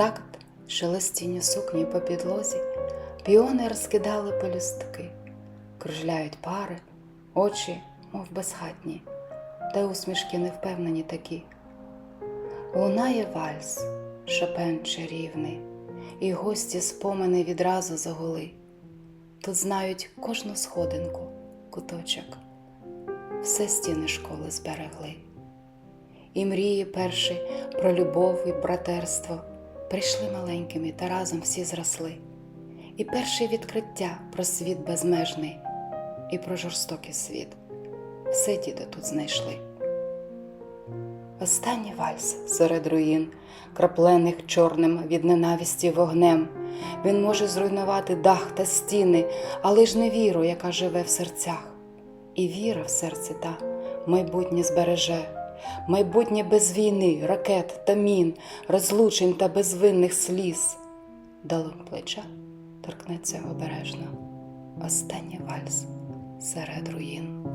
такт шелестіння сукні по підлозі, піони розкидали пелюстки, кружляють пари, очі, мов безхатні, та усмішки невпевнені такі. Лунає вальс, шопен чарівний, і гості спомини відразу загули. Тут знають кожну сходинку, куточок, все стіни школи зберегли. І мрії перші про любов і братерство прийшли маленькими та разом всі зросли. І перші відкриття про світ безмежний, і про жорстокий світ. Все діти тут знайшли. Останній вальс серед руїн, краплених чорним від ненависті вогнем. Він може зруйнувати дах та стіни, але ж не віру, яка живе в серцях. І віра в серці та майбутнє збереже, майбутнє без війни, ракет та мін, розлучень та безвинних сліз. Долонь плеча торкнеться обережно. Останній вальс серед руїн.